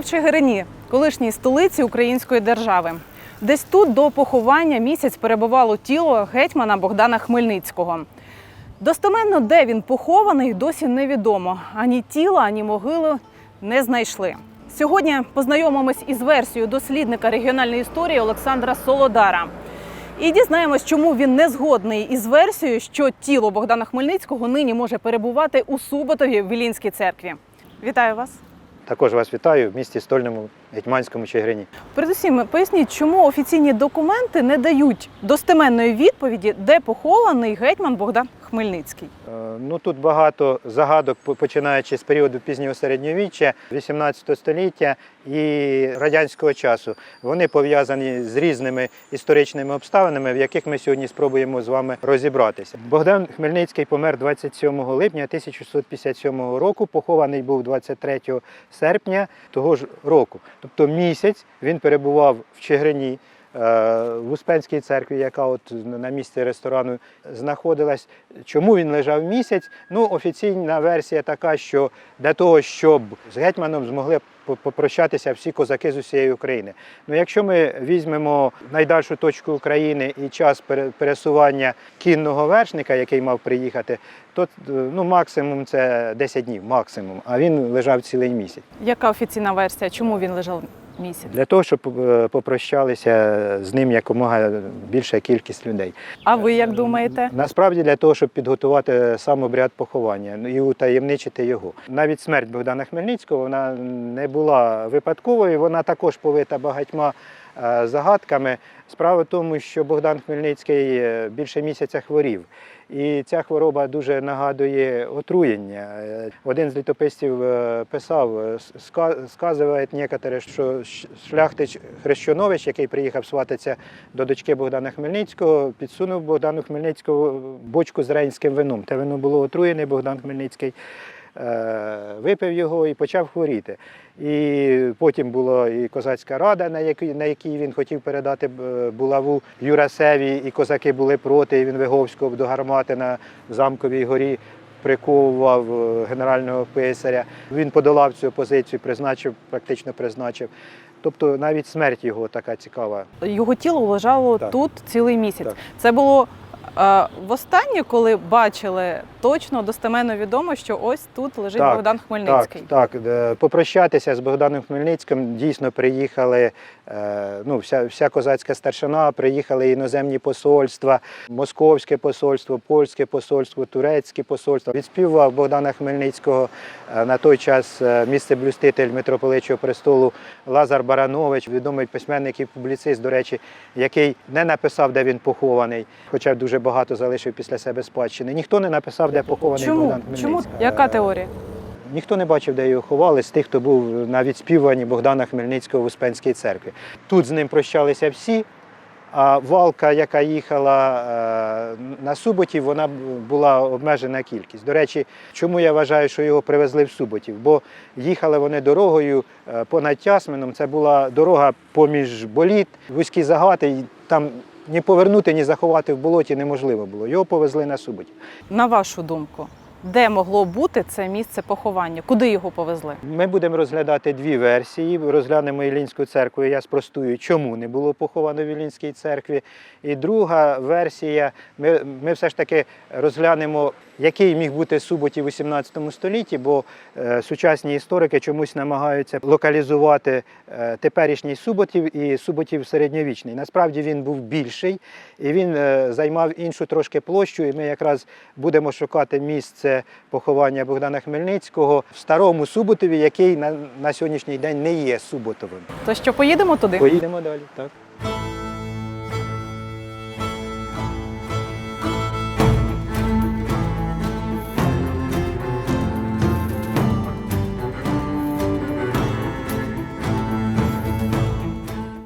В Чигирині, колишній столиці української держави. Десь тут до поховання місяць перебувало тіло гетьмана Богдана Хмельницького. Достеменно, де він похований, досі невідомо. Ані тіла, ані могили не знайшли. Сьогодні познайомимось із версією дослідника регіональної історії Олександра Солодара. І дізнаємось, чому він не згодний із версією, що тіло Богдана Хмельницького нині може перебувати у Суботові в Вілінській церкві. Вітаю вас. Також вас вітаю в місті Стольному Гетьманському Чигирині. Передусім, поясніть, чому офіційні документи не дають достеменної відповіді, де похований гетьман Богдан Хмельницький. Е, Ну тут багато загадок, починаючи з періоду пізнього середньовіччя, 18 століття і радянського часу. Вони пов'язані з різними історичними обставинами, в яких ми сьогодні спробуємо з вами розібратися. Богдан Хмельницький помер 27 липня 1657 року. Похований був 23 серпня того ж року. Тобто місяць він перебував в Чигирині. Е, В Успенській церкві, яка от на місці ресторану знаходилась. Чому він лежав місяць? Ну, офіційна версія така, що для того, щоб з гетьманом змогли попрощатися всі козаки з усієї України. Ну, якщо ми візьмемо найдальшу точку України і час пере- пересування кінного вершника, який мав приїхати, то е, ну, максимум це 10 днів, максимум. А він лежав цілий місяць. Яка офіційна версія? Чому він лежав місяць? Для того, щоб е, попрощалися з ним якомога більша кількість людей. А ви як думаєте? Насправді для того, щоб підготувати сам обряд поховання ну, і утаємничити його. Навіть смерть Богдана Хмельницького вона не була випадковою, вона також повита багатьма е, загадками. Справа в тому, що Богдан Хмельницький е, більше місяця хворів. І ця хвороба дуже нагадує отруєння. Е, Один з літописців е, писав, е, ска- сказують некоторі, що шляхтич Хрещонович, який приїхав свататися до дочки Богдана Хмельницького, підсунув Богдану Хмельницького бочку з рейнським вином. Те вино було отруєне, Богдан Хмельницький випив його і почав хворіти. І потім була і козацька рада, на якій, на якій він хотів передати е, булаву Юрасеві, і козаки були проти, і він Виговського до гармати на замковій горі приковував е, генерального писаря. Він подолав цю позицію, призначив, практично призначив. Тобто навіть смерть його така цікава. Його тіло лежало Так. тут цілий місяць. Так. Це було е, востаннє, коли бачили точно достеменно відомо, що ось тут лежить Так, Богдан Хмельницький. Так, так. Попрощатися з Богданом Хмельницьким дійсно приїхали е, ну, вся, вся козацька старшина, приїхали іноземні посольства, московське посольство, польське посольство, турецьке посольство. Відспівав Богдана Хмельницького е, на той час е, місцеблюститель митрополичого престолу Лазар Баранович, відомий письменник і публіцист, до речі, який не написав, де він похований, хоча дуже багато залишив після себе спадщини. Ніхто не написав, де похований Чому? Богдан Хмельницький. Чому? Яка Е, теорія? Ніхто не бачив, де його ховали, з тих, хто був на відспівуванні Богдана Хмельницького в Успенській церкві. Тут з ним прощалися всі, а валка, яка їхала е, на Суботів, вона була обмежена кількість. До речі, чому я вважаю, що його привезли в Суботів? Бо їхали вони дорогою е, понад Тясмином. Це була дорога поміж боліт, вузькі загати. Там ні повернути, ні заховати в болоті неможливо було. Його повезли на Суботів. На вашу думку, де могло бути це місце поховання? Куди його повезли? Ми будемо розглядати дві версії. Розглянемо Ілінську церкву. Я спростую, чому не було поховано в Ілінській церкві. І друга версія, ми, ми все ж таки розглянемо, який міг бути Суботів у 18 столітті, бо е, сучасні історики чомусь намагаються локалізувати е, теперішній Суботів і Суботів середньовічний. Насправді він був більший і він е, займав іншу трошки площу. І ми якраз будемо шукати місце поховання Богдана Хмельницького в старому Суботові, який на, на сьогоднішній день не є Суботовим. То що поїдемо туди? Поїдемо далі. Так.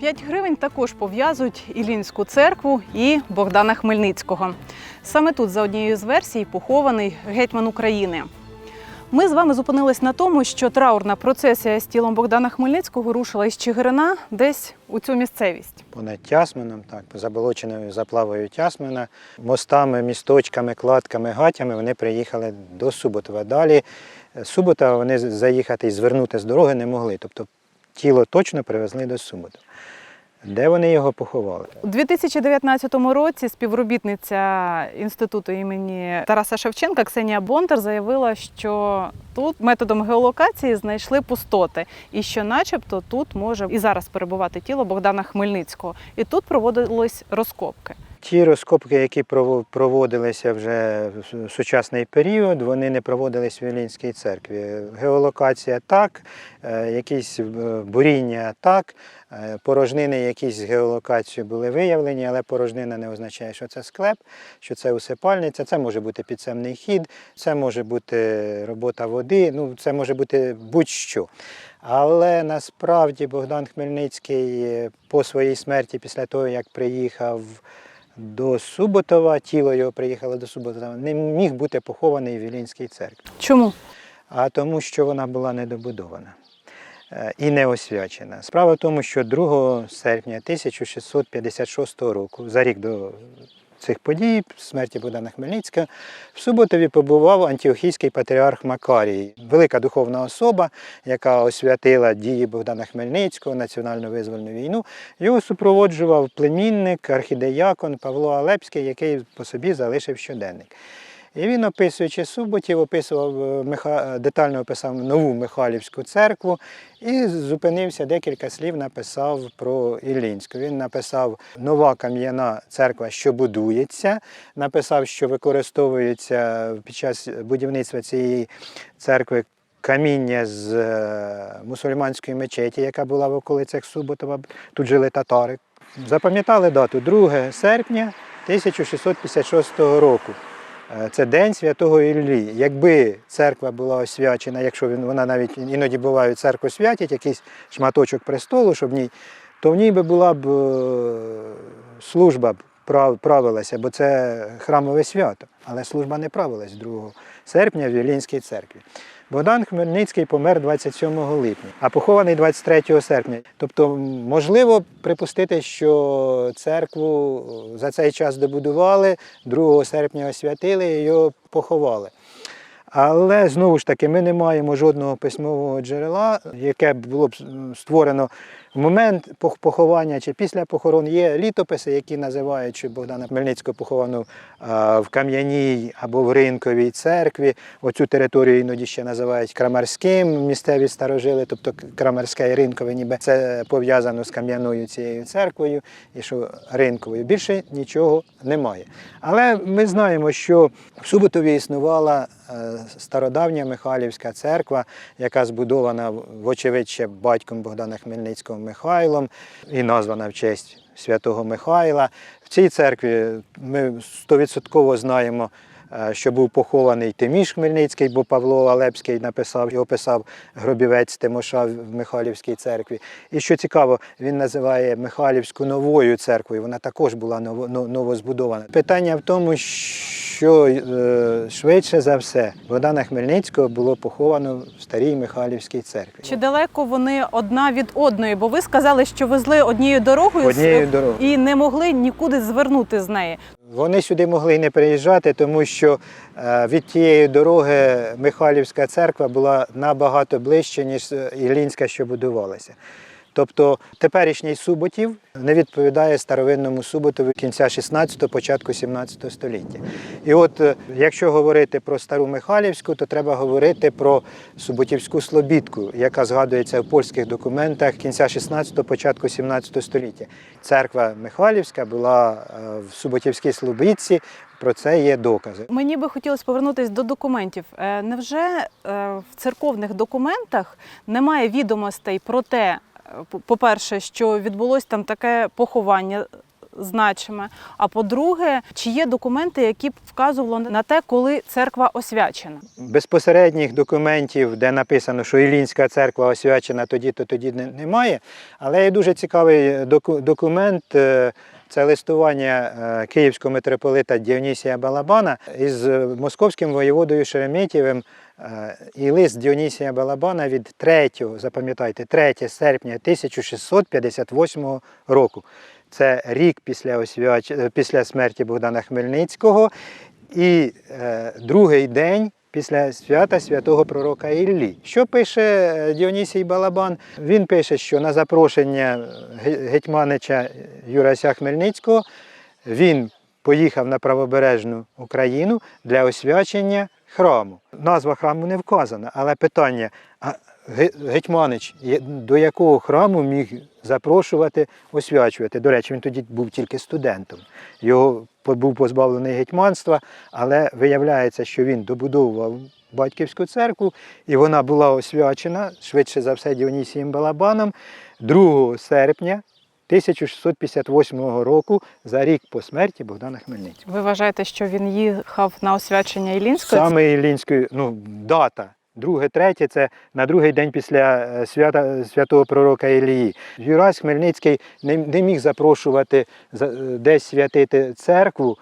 П'ять гривень також пов'язують Іллінську церкву і Богдана Хмельницького. Саме тут, за однією з версій, похований гетьман України. Ми з вами зупинились на тому, що траурна процесія з тілом Богдана Хмельницького рушила із Чигирина десь у цю місцевість. Понад Тясмином, так, заболоченою заплавою Тясмина, мостами, місточками, кладками, гатями вони приїхали до Суботова. Далі з Суботова вони заїхати і звернути з дороги не могли. Тобто тіло точно привезли до Суботова. Де вони його поховали? У 2019 році співробітниця інституту імені Тараса Шевченка Ксенія Бондар заявила, що тут методом геолокації знайшли пустоти, і що, начебто, тут може і зараз перебувати тіло Богдана Хмельницького. І тут проводились розкопки. Ті розкопки, які проводилися вже в сучасний період, вони не проводились в Вілінській церкві. Геолокація так, е, якісь е, буріння так, е, порожнини якісь з геолокацією були виявлені, але порожнина не означає, що це склеп, що це усипальниця, це може бути підземний хід, це може бути робота води, ну це може бути будь-що. Але насправді Богдан Хмельницький по своїй смерті, після того, як приїхав до Суботова, тіло його приїхало до Суботова, не міг бути похований в Вілінській церкві, Чому? а тому, що вона була недобудована е, і не освячена. Справа в тому, що 2 серпня 1656 року, за рік до цих подій, смерті Богдана Хмельницького, в Суботові побував антіохійський патріарх Макарій, велика духовна особа, яка освятила дії Богдана Хмельницького, національну визвольну війну. Його супроводжував племінник, архідеякон Павло Алепський, який по собі залишив щоденник. І він, описуючи Суботів, описував е, детально описав нову Михайлівську церкву і зупинився декілька слів, написав про Іллінську. Він написав нова кам'яна церква, що будується, написав, що використовується під час будівництва цієї церкви. Каміння з е, мусульманської мечеті, яка була в околицях Суботова, тут жили татари. Запам'ятали дату 2 серпня 1656 року. Е, Це День Святого Іллі. Якби церква була освячена, якщо він- вона навіть іноді буває церкву святять, якийсь шматочок престолу, щоб в ній, то в ній би була б е, служба прав- правилася, бо це храмове свято. Але служба не правилась 2 серпня в Іллінській церкві. Богдан Хмельницький помер 27 липня, а похований 23 серпня. Тобто, можливо припустити, що церкву за цей час добудували, 2 серпня освятили і його поховали. Але знову ж таки, ми не маємо жодного письмового джерела, яке було б створено в момент поховання чи після похорон. Є літописи, які називають, що Богдана Хмельницького поховано в Кам'яній або в Ринковій церкві. Оцю територію іноді ще називають Крамарським, місцеві старожили, тобто Крамарське і Ринкове, ніби це пов'язано з кам'яною цією церквою і що ринковою. Більше нічого немає. Але ми знаємо, що в Суботові існувала е, стародавня Михайлівська церква, яка збудована, вочевидь, ще батьком Богдана Хмельницького Михайлом і названа в честь святого Михайла. В цій церкві ми стовідсотково знаємо. Е, Що був похований Тиміш Хмельницький, бо Павло Алепський написав і описав гробівець Тимоша в Михайлівській церкві. І що цікаво, він називає Михайлівську новою церквою. Вона також була ново, новозбудована. Питання в тому, що е, швидше за все Богдана Хмельницького було поховано в старій Михайлівській церкві. Чи далеко вони одна від одної? Бо ви сказали, що везли однією дорогою Однією дорогою. і не могли нікуди звернути з неї. Вони сюди могли не приїжджати, тому що е, від тієї дороги Михайлівська церква була набагато ближче, ніж е, Іллінська, що будувалася. Тобто теперішній Суботів не відповідає старовинному Суботові кінця 16-го, початку 17 століття. І от е, якщо говорити про стару Михайлівську, то треба говорити про Суботівську Слобідку, яка згадується в польських документах кінця 16-го, початку 17 століття. Церква Михайлівська була в Суботівській Слобідці. Про це є докази. Мені би хотілося повернутися до документів. Е, Невже е, в церковних документах немає відомостей про те, е, по- по-перше, що відбулось там таке поховання значиме. А по-друге, чи є документи, які б вказували на те, коли церква освячена? Безпосередніх документів, де написано, що Іллінська церква освячена тоді-то тоді немає. Але є дуже цікавий доку- документ. Це листування е, київського митрополита Діонісія Балабана із е, московським воєводою Шереметєвим. Е, І лист Діонісія Балабана від 3, запам'ятайте, 3 серпня 1658 року. Це рік після, освяч... після смерті Богдана Хмельницького. І другий день після свята святого пророка Іллі. Що пише е, Діонісій Балабан? Він пише, що на запрошення гетьманича Юрася Хмельницького він поїхав на правобережну Україну для освячення храму. Назва храму не вказана, але питання: Гетьманич до якого храму міг запрошувати, освячувати? До речі, він тоді був тільки студентом. Його був позбавлений гетьманства, але виявляється, що він добудовував батьківську церкву, і вона була освячена швидше за все Діонісієм Балабаном 2 серпня 1658 року за рік по смерті Богдана Хмельницького. Ви вважаєте, що він їхав на освячення Іллінської? Саме Іллінської, ну, дата. Друге, третє це на другий день після е, свята святого пророка Ілії. Юрась Хмельницький не, не міг запрошувати е, десь святити церкву.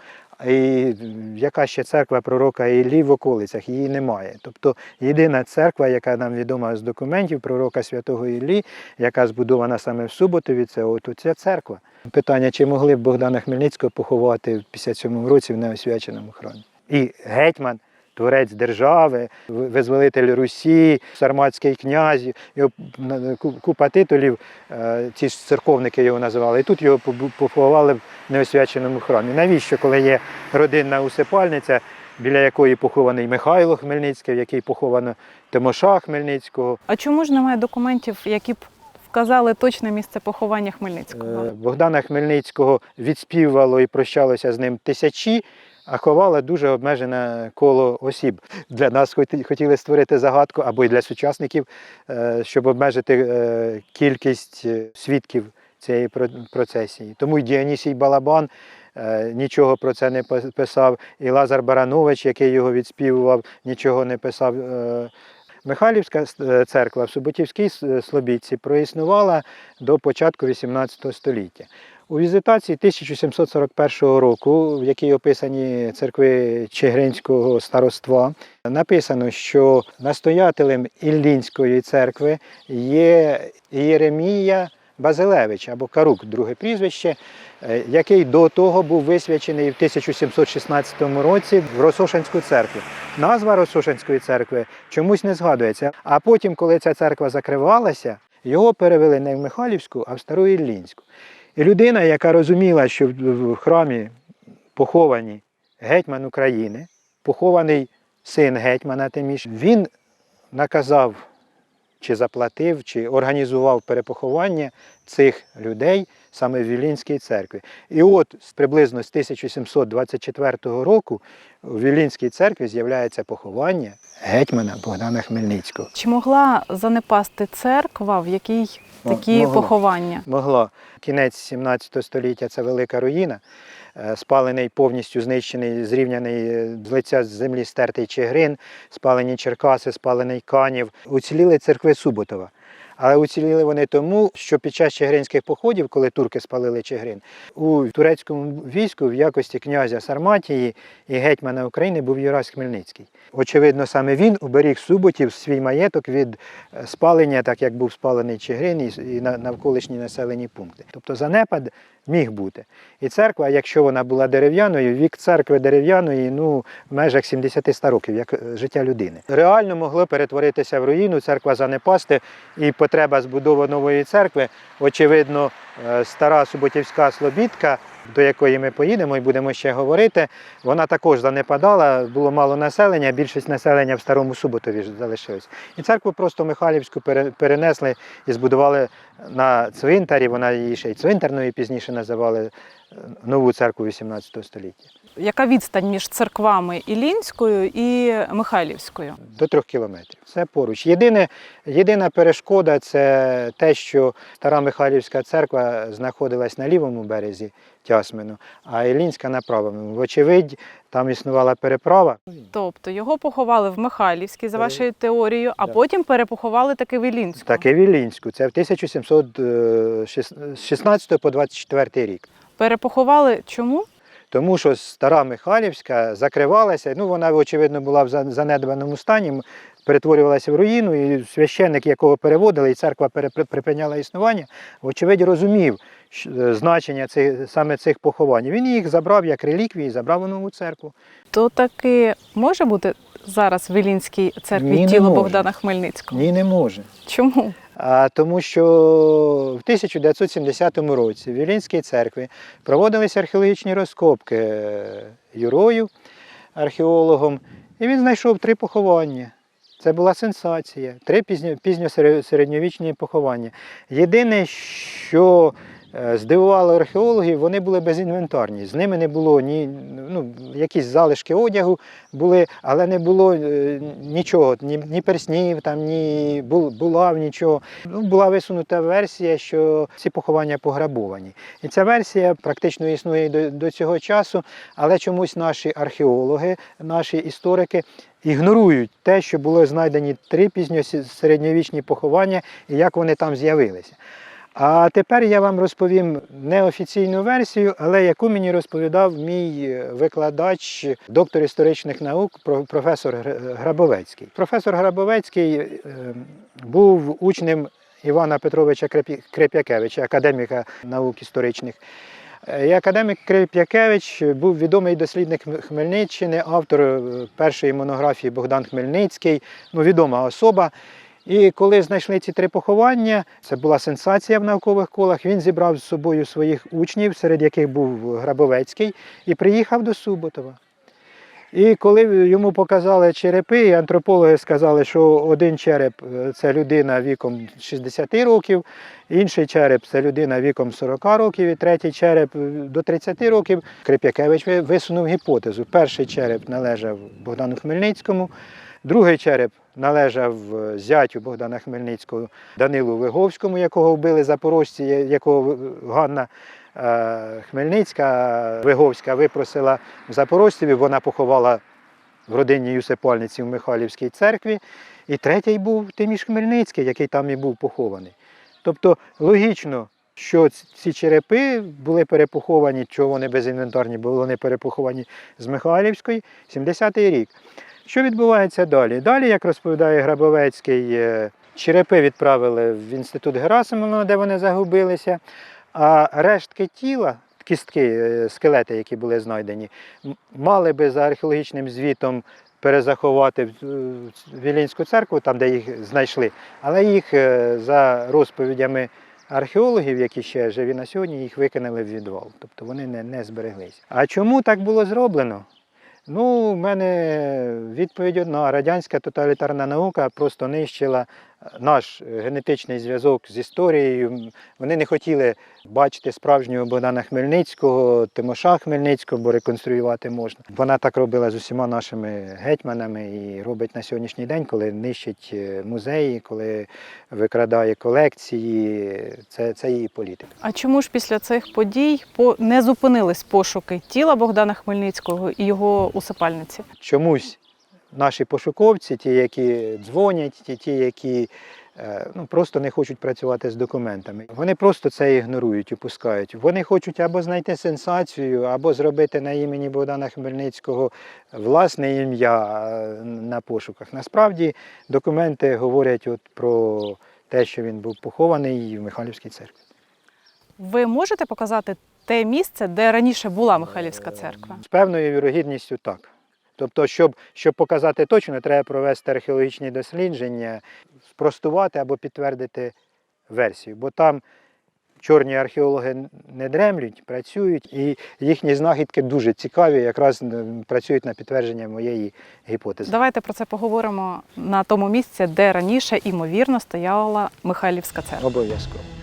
І яка ще церква пророка Іллі в околицях? Її немає. Тобто єдина церква, яка нам відома з документів пророка святого Іллі, яка збудована саме в Суботові, це от ця церква. Питання, чи могли б Богдана Хмельницького поховати в 57 році в неосвяченому храмі? І гетьман, творець держави, визволитель Русі, сарматський князь, його купа титулів, е, ці ж церковники його називали. І тут його поховали в неосвяченому храмі. Навіщо, коли є родинна усипальниця, біля якої похований Михайло Хмельницький, в якій поховано Тимоша Хмельницького? А чому ж немає документів, які б вказали точне місце поховання Хмельницького? Е, Богдана Хмельницького відспівувало і прощалося з ним тисячі, а ховало дуже обмежене коло осіб. Для нас хотіли створити загадку, або й для сучасників, е, щоб обмежити е, кількість е, свідків цієї процесії. Тому й Діонісій Балабан нічого про це не писав, і Лазар Баранович, який його відспівував, нічого не писав. Михайлівська церква в Суботівській Слобідці проіснувала до початку XVIII століття. У візитації 1741 року, в якій описані церкви Чигиринського староства, написано, що настоятелем Іллінської церкви є Єремія Базилевич або Карук, друге прізвище, е, який до того був висвячений в 1716 році в Росошинську церкву. Назва Росошинської церкви чомусь не згадується. А потім, коли ця церква закривалася, його перевели не в Михайлівську, а в Стару Іллінську. Людина, яка розуміла, що в храмі поховані гетьман України, похований син гетьмана Тиміш, він наказав чи заплатив, чи організував перепоховання цих людей саме в Вілінській церкві. І от приблизно з 1724 року у Вілінській церкві з'являється поховання гетьмана Богдана Хмельницького. Чи могла занепасти церква, в якій такі могла. поховання? Могла. Кінець 17 століття це велика руїна, спалений, повністю знищений, зрівняний е, з лиця землі стертий Чигрин, спалені Черкаси, спалений Канів. Уціліли церкви Суботова. Але уціліли вони тому, що під час чигиринських походів, коли турки спалили Чигирин, у турецькому війську в якості князя Сарматії і гетьмана України був Юрась Хмельницький. Очевидно, саме він уберіг Суботів свій маєток від е, спалення, так як був спалений Чигирин і- і на- навколишні населені пункти. Тобто занепад міг бути. І церква, якщо вона була дерев'яною, вік церкви дерев'яної ну, в межах 70-100 років, як е, життя людини. Реально могло перетворитися в руїну, церква занепасти, і потреба збудови нової церкви, очевидно, е, стара Суботівська Слобідка, до якої ми поїдемо і будемо ще говорити, вона також занепадала, було мало населення, більшість населення в старому Суботові залишилось. І церкву просто Михайлівську перенесли і збудували на цвинтарі, вона її ще й цвинтарною пізніше називали е, нову церкву 18 століття. Яка відстань між церквами Іллінською і Михайлівською? До трьох кілометрів. Це поруч. Єдине, єдина перешкода це те, що стара Михайлівська церква знаходилась на лівому березі Тясмину, а Ілінська на правому. Вочевидь, там існувала переправа. Тобто його поховали в Михайлівській, за Е, вашою теорією, а потім перепоховали таки в Ілінську. Так в Ілінську. Це в 1716 по 24 рік. Перепоховали чому? Тому що стара Михайлівська закривалася, ну вона, очевидно, була в занедбаному стані. Перетворювалася в руїну, і священник, якого переводили, і церква припиняла існування, вочевидь розумів е, значення цих, саме цих поховань. Він їх забрав як реліквії, забрав у нову церкву. То таки може бути зараз в Вілінській церкві Ні, тіло може. Богдана Хмельницького? Ні, не може. Чому? А тому що в 1970 році в Вілінській церкві проводилися археологічні розкопки е, Юрою, археологом, і він знайшов три поховання. Це була сенсація. Три пізньо, пізньосередньовічні поховання. Єдине, що е, здивувало археологів, вони були безінвентарні. З ними не було ні ну, якісь залишки одягу були, але не було е, нічого, ні, ні перснів, там, ні булав, нічого. Ну, була висунута версія, що ці поховання пограбовані. І ця версія практично існує до, до цього часу, але чомусь наші археологи, наші історики ігнорують те, що були знайдені три пізньосередньовічні поховання і як вони там з'явилися. А тепер я вам розповім неофіційну версію, але яку мені розповідав мій викладач, доктор історичних наук, професор Грабовецький. Професор Грабовецький е, був учнем Івана Петровича Креп'якевича, академіка наук історичних. Е, І академік Креп'якевич був відомий дослідник Хмельниччини, автор е, першої монографії Богдан Хмельницький, ну, відома особа. І коли знайшли ці три поховання, це була сенсація в наукових колах. Він зібрав з собою своїх учнів, серед яких був Грабовецький, і приїхав до Суботова. І коли йому показали черепи, і антропологи сказали, що один череп е, це людина віком 60 років, інший череп це людина віком 40 років, і третій череп е, до 30 років. Крип'якевич висунув гіпотезу. Перший череп належав Богдану Хмельницькому, другий череп належав е, зятю Богдана Хмельницького Данилу Виговському, якого вбили запорожці, якого Ганна е, Хмельницька Виговська випросила в запорожців, вона поховала в родині Юсипальниці в Михайлівській церкві. І третій був Тиміш Хмельницький, який там і був похований. Тобто логічно, що ці черепи були перепоховані, чого вони безінвентарні, бо вони перепоховані з Михайлівської, 70-й рік. Що відбувається далі? Далі, як розповідає Грабовецький, е, черепи відправили в інститут Герасимова, де вони загубилися, а рештки тіла, кістки, е, скелети, які були знайдені, мали би за археологічним звітом перезаховати в е, Вілінську церкву, там, де їх знайшли, але їх за розповідями археологів, які ще живі на сьогодні, їх викинули в відвал. Тобто вони не, не збереглися. А чому так було зроблено? Ну, в мене відповідь одна: радянська тоталітарна наука просто нищила наш генетичний зв'язок з історією. Вони не хотіли бачити справжнього Богдана Хмельницького, Тимоша Хмельницького, бо реконструювати можна. Вона так робила з усіма нашими гетьманами і робить на сьогоднішній день, коли нищить е, музеї, коли викрадає колекції. Це, це її політика. А чому ж після цих подій по- не зупинились пошуки тіла Богдана Хмельницького і його усипальниці? чомусь наші пошуковці, ті, які дзвонять, ті, ті які е, ну, просто не хочуть працювати з документами. Вони просто це ігнорують, упускають. Вони хочуть або знайти сенсацію, або зробити на імені Богдана Хмельницького власне ім'я е, на пошуках. Насправді документи говорять от про те, що він був похований в Михайлівській церкві. Ви можете показати те місце, де раніше була Михайлівська церква? З певною вірогідністю так. Тобто, щоб, щоб показати точно, треба провести археологічні дослідження, спростувати або підтвердити версію. Бо там чорні археологи не дремлють, працюють, і їхні знахідки дуже цікаві, якраз працюють на підтвердження моєї гіпотези. Давайте про це поговоримо на тому місці, де раніше імовірно стояла Михайлівська церква. Обов'язково.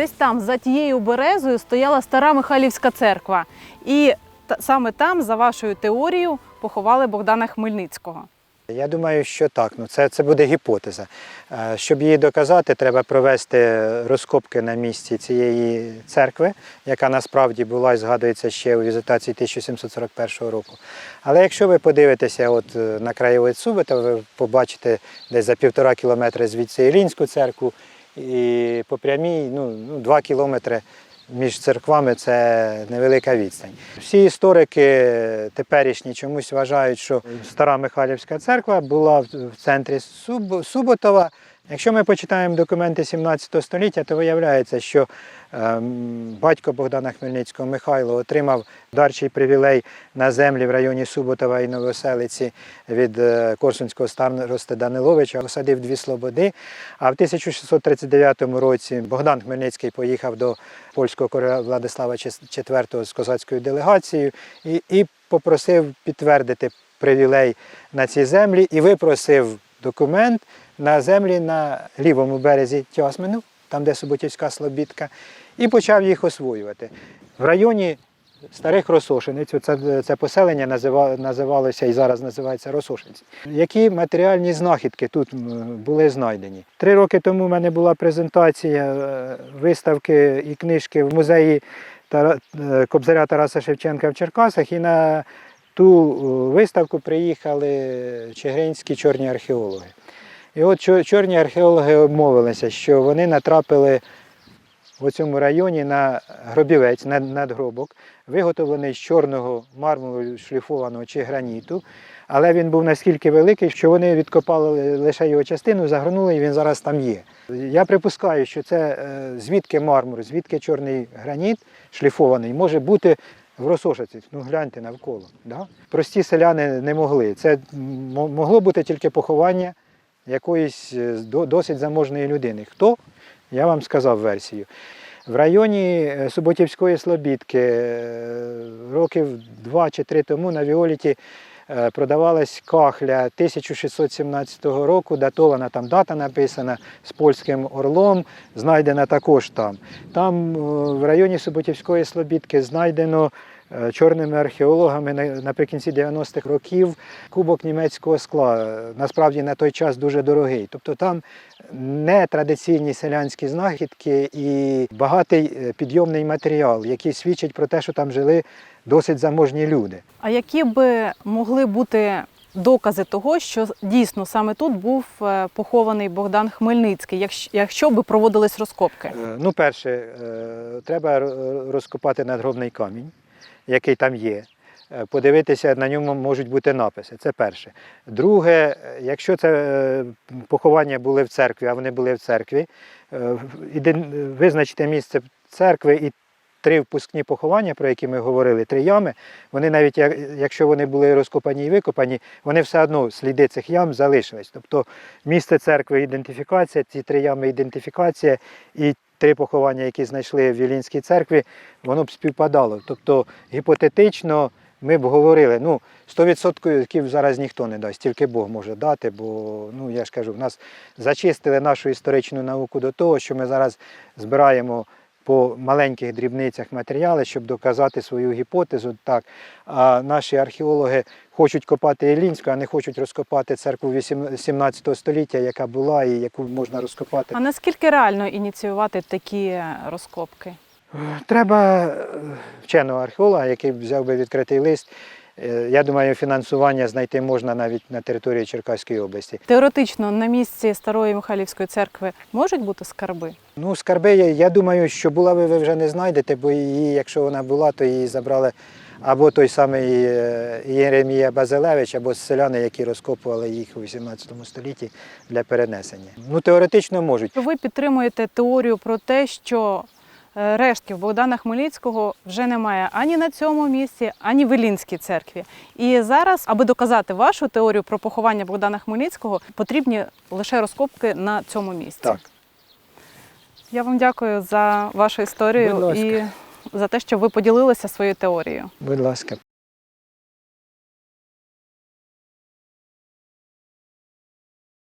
Десь там, за тією березою, стояла стара Михайлівська церква. І саме там, за вашою теорією, поховали Богдана Хмельницького. Я думаю, що так. Ну, це, це буде гіпотеза. Е, Щоб її доказати, треба провести розкопки на місці цієї церкви, яка насправді була і згадується ще у візитації 1741 року. Але якщо ви подивитеся от е, на краєвид Субота, ви побачите десь за півтора кілометри звідси Ілінську церкву, і по прямій ну, ну, два кілометри між церквами це невелика відстань. Всі історики теперішні чомусь вважають, що стара Михайлівська церква була в центрі Суб- Суботова. Якщо ми почитаємо документи 17 століття, то виявляється, що ем, батько Богдана Хмельницького Михайло отримав дарчий привілей на землі в районі Суботова і Новоселиці від е, корсунського староста Даниловича, осадив дві слободи. А в 1639 році Богдан Хмельницький поїхав до польського короля Владислава IV з козацькою делегацією і, попросив підтвердити привілей на цій землі і випросив документ на землі на лівому березі Тясмину, там де Суботівська Слобідка, і почав їх освоювати. В районі старих Росошинець, це, це поселення називалося і зараз називається Росошинці. Які матеріальні знахідки тут були знайдені? Три роки тому в мене була презентація е, виставки і книжки в музеї е, Кобзаря Тараса Шевченка в Черкасах, і на ту е, виставку приїхали чигиринські чорні археологи. І от чорні археологи обмовилися, що вони натрапили в цьому районі на гробівець, на надгробок, виготовлений з чорного мармуру шліфованого чи граніту. Але він був наскільки великий, що вони відкопали лише його частину, загорнули, і він зараз там є. Я припускаю, що це е, звідки мармур, звідки чорний граніт шліфований, може бути в Росошиці. Ну гляньте навколо. Да? Прості селяни не могли. Це могло бути тільки поховання якоїсь е, досить заможної людини. Хто? Я вам сказав версію. В районі е, Суботівської Слобідки е, років два чи три тому на Віоліті продавалась кахля 1617 року, датована там дата написана з польським орлом, знайдена також там. Там в районі Суботівської Слобідки знайдено чорними археологами наприкінці 90-х років кубок німецького скла. Е, Насправді на той час дуже дорогий. Тобто там не традиційні селянські знахідки і багатий е, підйомний матеріал, який свідчить про те, що там жили досить заможні люди. А які би могли бути докази того, що дійсно саме тут був е, похований Богдан Хмельницький, якщо, якщо би проводились розкопки? Е, Ну, перше, е, треба розкопати надгробний камінь, який там є. Е, Подивитися, на ньому можуть бути написи. Це перше. Друге, е, якщо це е, поховання були в церкві, а вони були в церкві, визначити місце церкви і три впускні поховання, про які ми говорили, три ями, вони навіть якщо вони були розкопані і викопані, вони все одно сліди цих ям залишились. Тобто місце церкви ідентифікація, ці три ями ідентифікація і три поховання, які знайшли в Вілінській церкві, воно б співпадало. Тобто гіпотетично ми б говорили, ну 100% зараз ніхто не дасть, тільки Бог може дати, бо ну я ж кажу, в нас зачистили нашу історичну науку до того, що ми зараз збираємо по маленьких дрібницях матеріали, щоб доказати свою гіпотезу. Так, а наші археологи хочуть копати Ілінську, а не хочуть розкопати церкву 17 століття, яка була і яку можна розкопати. А наскільки реально ініціювати такі розкопки? Треба е, вченого археолога, який взяв би відкритий лист. Е, Я думаю, фінансування знайти можна навіть на території Черкаської області. Теоретично на місці старої Михайлівської церкви можуть бути скарби? Ну, скарби, я- думаю, що була ви, ви вже не знайдете, бо її, якщо вона була, то її забрали або той самий е, Єремія Базилевич, або селяни, які розкопували їх у 18 столітті для перенесення. Ну, теоретично можуть. Ви підтримуєте теорію про те, що рештків Богдана Хмельницького вже немає ані на цьому місці, ані в Ілінській церкві. І зараз, аби доказати вашу теорію про поховання Богдана Хмельницького, потрібні лише розкопки на цьому місці. Так. Я вам дякую за вашу історію і за те, що ви поділилися своєю теорією. Будь ласка.